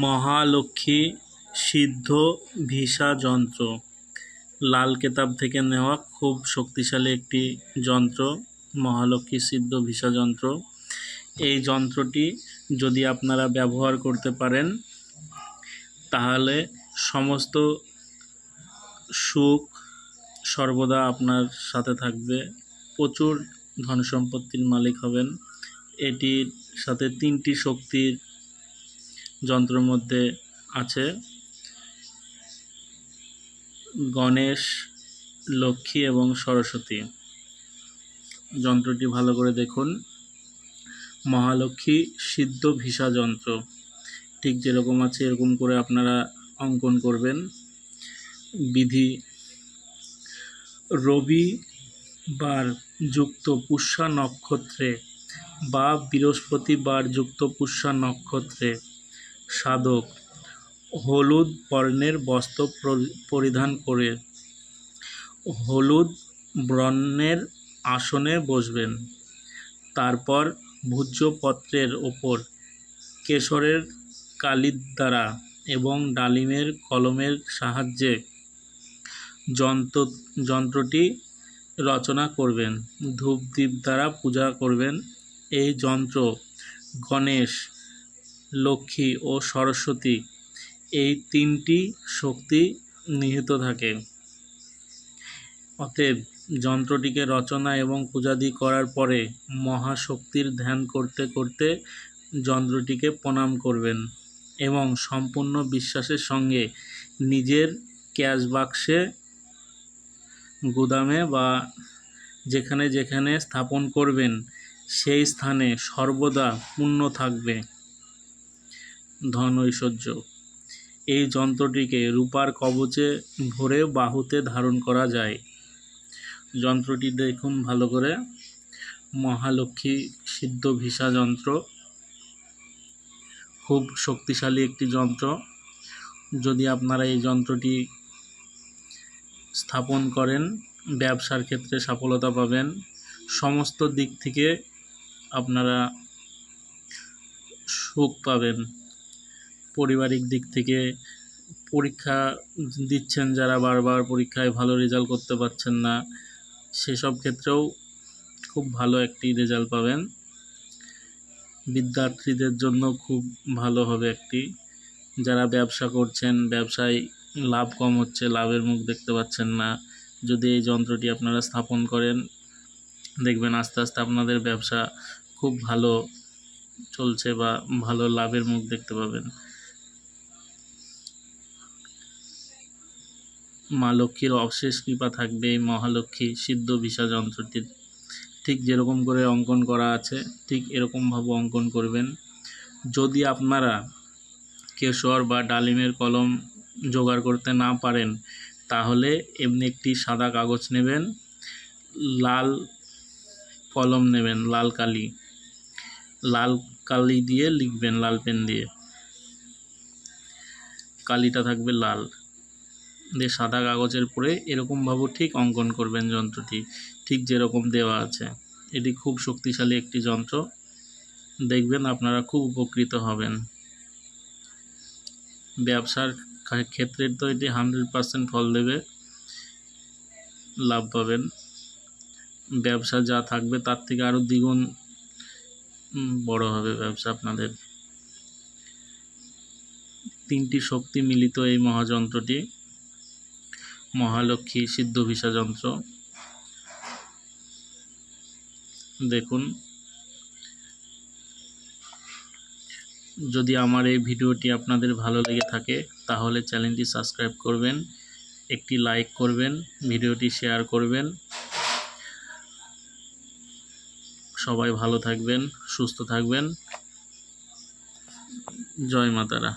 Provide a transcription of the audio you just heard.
মহালক্ষ্মী সিদ্ধ ভিসা যন্ত্র। লাল কেতাব থেকে নেওয়া খুব শক্তিশালী একটি যন্ত্র, মহালক্ষ্মী সিদ্ধ ভিসা যন্ত্র। এই যন্ত্রটি যদি আপনারা ব্যবহার করতে পারেন, তাহলে সমস্ত সুখ সর্বদা আপনার সাথে থাকবে। প্রচুর ধন সম্পত্তির মালিক হবেন। এটির সাথে তিনটি শক্তির যন্ত্রের মধ্যে আছে। গণেশ, লক্ষ্মী এবং সরস্বতী। যন্ত্রটি ভালো করে দেখুন। মহালক্ষ্মী সিদ্ধ ভিসা যন্ত্র। ঠিক যেরকম আছে, এরকম করে আপনারা অঙ্কন করবেন। বিধি, রবি বার যুক্ত পুষ্যা নক্ষত্রে বা বৃহস্পতিবার যুক্ত পুষ্যা নক্ষত্রে। সাধক হলুদ বর্ণের বস্ত্র পরিধান করে। হলুদ বর্ণের আসনে বসবেন। তারপর ভূজ্যপত্রের ওপর কেশরের কালির দ্বারা এবং ডালিমের কলমের সাহায্যে যন্ত্র, যন্ত্রটি রচনা করবেন। ধূপ দ্বীপ দ্বারা পূজা করবেন। এই যন্ত্র গণেশ লক্ষ্মী ও সরস্বতী, এই তিনটি শক্তি নিহিত থাকে। অতএব যন্ত্রটিকে রচনা এবং পূজাদি করার পরে মহাশক্তির ধ্যান করতে করতে যন্ত্রটিকে প্রণাম করবেন এবং সম্পূর্ণ বিশ্বাসের সঙ্গে নিজের ক্যাশ বাক্সে গুদামে বা যেখানে যেখানে স্থাপন করবেন, সেই স্থানে সর্বদা পূর্ণ থাকবে। ধন ঐশ্বর্য। এই যন্ত্রটিকে রূপার কবচে ভরে বাহুতে ধারণ করা যায়। যন্ত্রটি দেখুন ভালো করে। মহালক্ষ্মী সিদ্ধ ভিসা যন্ত্র। খুব শক্তিশালী একটি যন্ত্র। যদি আপনারা এই যন্ত্রটি স্থাপন করেন, ব্যবসার ক্ষেত্রে সফলতা পাবেন। সমস্ত দিক থেকে আপনারা সুখ পাবেন। পারিবারিক দিক থেকে পরীক্ষা দিচ্ছেন যারা বারবার পরীক্ষায় ভালো রেজাল্ট করতে পারছেন না, সেসব ক্ষেত্রেও খুব ভালো একটি রেজাল্ট পাবেন। বিদ্যার্থীদের জন্য খুব ভালো হবে একটি। যারা ব্যবসা করছেন, ব্যবসায় লাভ কম হচ্ছে, লাভের মুখ দেখতে পাচ্ছেন না। যদি এই যন্ত্রটি আপনারা স্থাপন করেন, দেখবেন আস্তে আস্তে আপনাদের ব্যবসা খুব ভালো চলছে বা ভালো লাভের মুখ দেখতে পাবেন। মা লক্ষ্মীর অশেষ কৃপা থাকবে এই মহালক্ষ্মী সিদ্ধ ভিসা যন্ত্রটির। ঠিক যেরকম করে অঙ্কন করা আছে, ঠিক এরকমভাবে অঙ্কন করবেন। যদি আপনারা কেশর বা ডালিমের কলম জোগাড় করতে না পারেন, তাহলে এমনি একটি সাদা কাগজ নেবেন, লাল কলম নেবেন, লাল কালি। লাল কালি দিয়ে লিখবেন, লাল পেন দিয়ে। কালিটা থাকবে লাল। দিয়ে সাদা কাগজের পরে এরকমভাবে ঠিক অঙ্কন করবেন যন্ত্রটি। ঠিক যেরকম দেওয়া আছে। এটি খুব শক্তিশালী একটি যন্ত্র। দেখবেন আপনারা খুব উপকৃত হবেন। ব্যবসার ক্ষেত্রে তো এটি হান্ড্রেড পার্সেন্ট ফল দেবে। লাভ পাবেন। ব্যবসা যা থাকবে তার থেকে আরও দ্বিগুণ বড় হবে ব্যবসা আপনাদের। তিনটি শক্তি মিলিত এই মহাযন্ত্রটি। মহালক্ষ্মী সিদ্ধ ভিসা যন্ত্র দেখুন। যদি আমার এই ভিডিওটি আপনাদের ভালো লেগে থাকে, তাহলে চ্যানেলটি সাবস্ক্রাইব করবেন, একটি লাইক করবেন, ভিডিওটি শেয়ার করবেন। সবাই ভালো থাকবেন, সুস্থ থাকবেন। জয় মাতারা।